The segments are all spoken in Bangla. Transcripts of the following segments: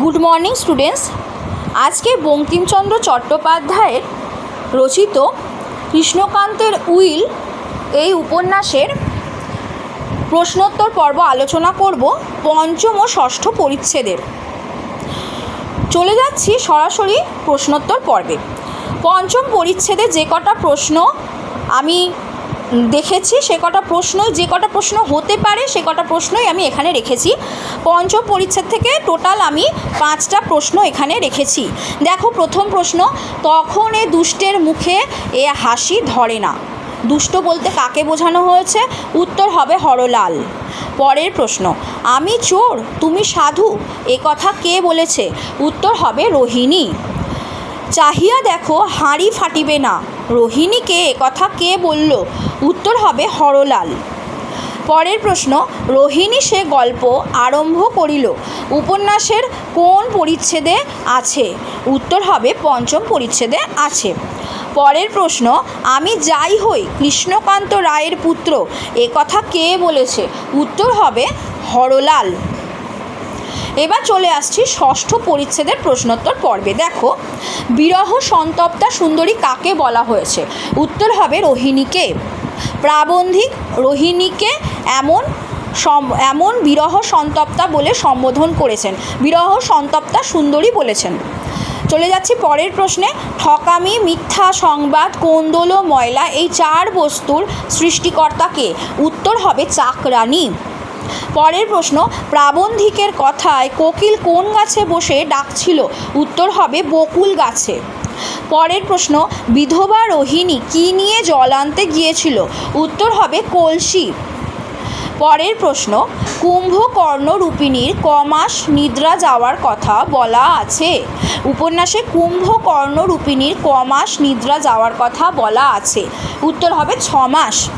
গুড মর্নিং স্টুডেন্টস আজকে বঙ্কিমচন্দ্র চট্টোপাধ্যায়ের রচিত কৃষ্ণকান্তের উইল এই উপন্যাসের প্রশ্নোত্তর পর্ব আলোচনা করব পঞ্চম ও ষষ্ঠ পরিচ্ছেদের। চলে যাচ্ছি সরাসরি প্রশ্নোত্তর পর্বে। পঞ্চম পরিচ্ছেদে যে কটা প্রশ্ন আমি দেখেছি, সে কটা প্রশ্ন যে কটা প্রশ্ন হতে পারে, সে কটা প্রশ্নই আমি এখানে রেখেছি। পঞ্চম পরিচ্ছেদ থেকে টোটাল আমি পাঁচটা প্রশ্ন এখানে রেখেছি। দেখো, প্রথম প্রশ্ন, তখন এ দুষ্টের মুখে এ হাসি ধরে না। দুষ্ট বলতে কাকে বোঝানো হয়েছে? উত্তর হবে হরলাল। পরের প্রশ্ন, আমি চোর, তুমি সাধু? এ কথা কে বলেছে? উত্তর হবে রোহিণী। চাহিয়া দেখো, হাঁড়ি ফাটিবে না। রোহিণীকে কথা কে বলল? উত্তর হবে হরলাল। পরের প্রশ্ন, রোহিণী সে গল্প আরম্ভ করিল। উপন্যাসের কোন পরিচ্ছেদে আছে? উত্তর হবে পঞ্চম পরিচ্ছেদে আছে। পরের প্রশ্ন, আমি যাই হই কৃষ্ণকান্ত রায়ের পুত্র? এ কথা কে বলেছে? উত্তর হবে হরলাল। এবার চলে আসছি ষষ্ঠ পরিচ্ছেদের প্রশ্নোত্তর পর্বে। দেখো, বিরহ সন্তপ্তা সুন্দরী কাকে বলা হয়েছে? উত্তর হবে রোহিণীকে। প্রাবন্ধিক রোহিণীকে এমন এমন বিরহ সন্তপ্তা বলে সম্বোধন করেছেন। বিরহ সন্তপ্তা সুন্দরী বলেছেন। চলে যাচ্ছি পরের প্রশ্নে। ঠকামি, মিথ্যা সংবাদ, কোন্দল, ময়লা এই চার বস্তুর সৃষ্টিকর্তাকে উত্তর হবে চাকরানী। পরের প্রশ্ন, প্রাবন্ধিকের কথায় কোকিল কোন গাছে বসে ডাকছিল? উত্তর হবে বকুল গাছে। পরের প্রশ্ন, বিধবা রোহিণী কী নিয়ে জল আনতে গিয়েছিল? উত্তর হবে কলসি। পরের প্রশ্ন, কুম্ভকর্ণ রূপিণীর কমাস নিদ্রা যাওয়ার কথা বলা আছে। উপন্যাসে কুম্ভকর্ণ রূপিণীর কমাস নিদ্রা যাওয়ার কথা বলা আছে। উত্তর হবে ছ মাস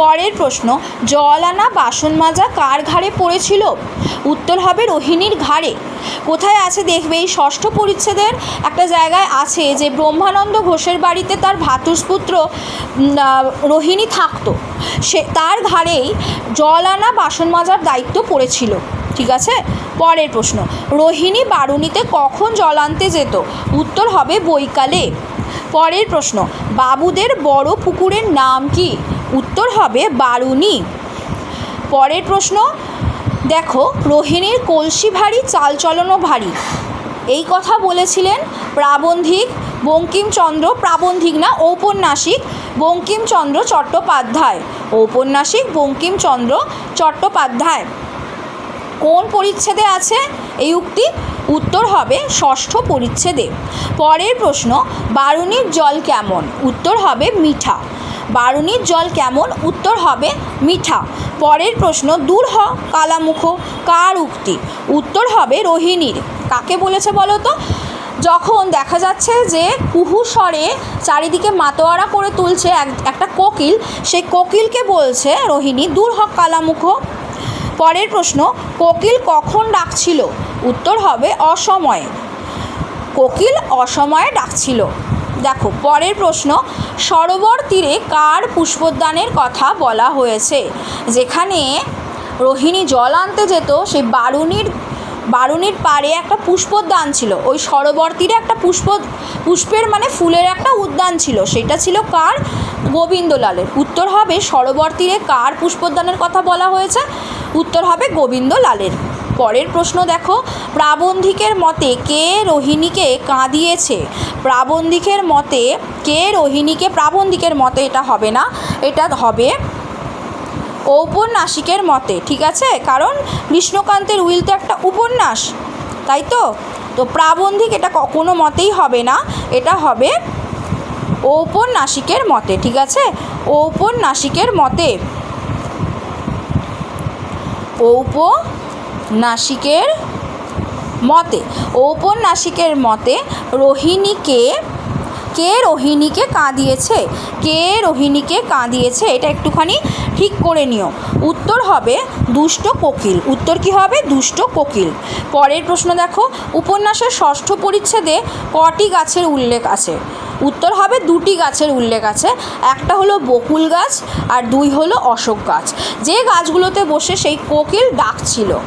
পরের প্রশ্ন, জল আনা বাসন মাজা কার ঘাড়ে পড়েছিল? উত্তর হবে রোহিণীর ঘাড়ে। কোথায় আছে দেখবে এই ষষ্ঠ পরিচ্ছেদের? একটা জায়গায় আছে যে ব্রহ্মানন্দ ঘোষের বাড়িতে তার ভাতুষপুত্র রোহিণী থাকতো। সে, তার ঘাড়েই জল আনা বাসন মাজার দায়িত্ব পড়েছিল। ঠিক আছে? পরের প্রশ্ন, রোহিণী বারুণীতে কখন জল আনতে যেত? উত্তর হবে বৈকালে। পরের প্রশ্ন, বাবুদের বড় পুকুরের নাম কি? উত্তর হবে বারুণী। পরের প্রশ্ন, দেখো, রোহিণীর কলসি ভারী চালচলনও ভারী। এই কথা বলেছিলেন প্রাবন্ধিক বঙ্কিমচন্দ্র, প্রাবন্ধিক না, ঔপন্যাসিক বঙ্কিমচন্দ্র চট্টোপাধ্যায়। ঔপন্যাসিক বঙ্কিমচন্দ্র চট্টোপাধ্যায়। কোন পরিচ্ছেদে আছে? এই উক্তি উত্তর হবে ষষ্ঠ পরিচ্ছেদে। পরের প্রশ্ন, বারুণীর জল কেমন? উত্তর হবে মিঠা। বারুণীর জল কেমন? উত্তর হবে মিঠা। পরের প্রশ্ন, দূর হ, কালামুখ, কার উক্তি? উত্তর হবে রোহিণীর। কাকে বলেছে বলো তো? যখন দেখা যাচ্ছে যে কুহু স্বরে চারিদিকে মাতোয়ারা করে তুলছে এক- একটা কোকিল, সেই কোকিলকে বলছে রোহিণী, দূর হক কালামুখ। পরের প্রশ্ন, কোকিল কখন ডাকছিল? উত্তর হবে অসময়ে। কোকিল অসময়ে ডাকছিল। দেখো, পরের প্রশ্ন, সরোবর তীরে কার পুষ্পোদ্যানের কথা বলা হয়েছে? যেখানে রোহিণী জল আনতে যেত, সেই বারুণীর বারুণীর পাড়ে একটা পুষ্পোদ্যান ছিল। ওই সরোবর তীরে একটা পুষ্প, পুষ্পের মানে ফুলের একটা উদ্যান ছিল। সেটা ছিল কার? গোবিন্দলালের। উত্তর হবে, সরোবর তীরে কার পুষ্পোদ্যানের কথা বলা হয়েছে? উত্তর হবে গোবিন্দলালের। পরের প্রশ্ন দেখো। প্রাবন্ধিকের মতে কে রোহিণীকে কাঁদিয়েছে? প্রাবন্ধিকের মতে কে রোহিণীকে? প্রাবন্ধিকের মতে এটা হবে না, এটা হবে ঔপন্যাসিকের মতে, ঠিক আছে? কারণ কৃষ্ণকান্তের উইল তো একটা উপন্যাস, তাই তো? তো প্রাবন্ধিক এটা কোনো মতেই হবে না, এটা হবে ঔপন্যাসিকের মতে, ঠিক আছে? ঔপন্যাসিকের মতে ঔপন্যাসিকের মতে ঔপন্যাসিকের মতে, রোহিণীকে, কে রোহিণীকে কাঁদিয়েছে? কে রোহিণীকে কাঁদিয়েছে? এটা একটুখানি ঠিক করে নিও। উত্তর হবে দুষ্ট কোকিল। উত্তর কি হবে? দুষ্ট কোকিল। পরের প্রশ্ন দেখো। উপন্যাসের ষষ্ঠ পরিচ্ছেদে কটি গাছের উল্লেখ আছে? উত্তর হবে দুটি গাছের উল্লেখ আছে। একটা হলো বকুল গাছ আর দুই হলো অশোক গাছ। যে গাছগুলোতে বসে সেই কোকিল ডাকছিল।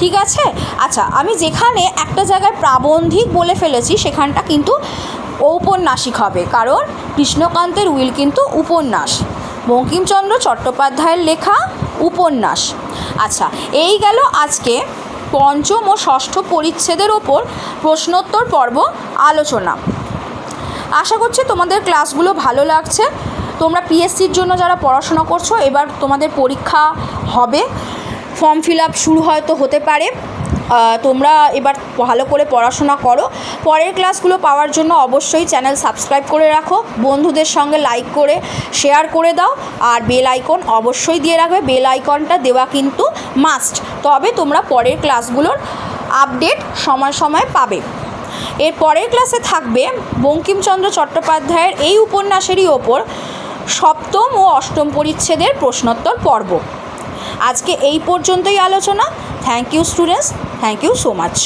ঠিক আছে? আচ্ছা আমি যেখানে একটা জায়গায় প্রাবন্ধিক বলে ফেলেছি, সেখানটা কিন্তু ঔপন্যাসিক হবে। কারণ কৃষ্ণকান্তের উইল কিন্তু উপন্যাস। বঙ্কিমচন্দ্র চট্টোপাধ্যায়ের লেখা উপন্যাস। আচ্ছা এই গেল আজকে পঞ্চম ও ষষ্ঠ পরিচ্ছেদের ওপর প্রশ্নোত্তর পর্ব আলোচনা। আশা করছি তোমাদের ক্লাসগুলো ভালো লাগছে। তোমরা পিএসসির জন্য যারা পড়াশোনা করছ, এবার তোমাদের পরীক্ষা হবে। ফর্ম ফিল আপ শুরু হয়তো হতে পারে। তোমরা এবার ভালো করে পড়াশোনা করো। পরের ক্লাসগুলো পাওয়ার জন্য অবশ্যই চ্যানেল সাবস্ক্রাইব করে রাখো। বন্ধুদের সঙ্গে লাইক করে শেয়ার করে দাও। আর বেল আইকন অবশ্যই দিয়ে রাখবে। বেল আইকনটা দেওয়া কিন্তু মাস্ট তবে তোমরা পরের ক্লাসগুলোর আপডেট সময় সময় পাবে। এর পরের ক্লাসে থাকবে বঙ্কিমচন্দ্র চট্টোপাধ্যায়ের এই উপন্যাসেরই ওপর সপ্তম ও অষ্টম পরিচ্ছেদের প্রশ্নোত্তর পর্ব। আজকে এই পর্যন্তই আলোচনা। Thank you students thank you so much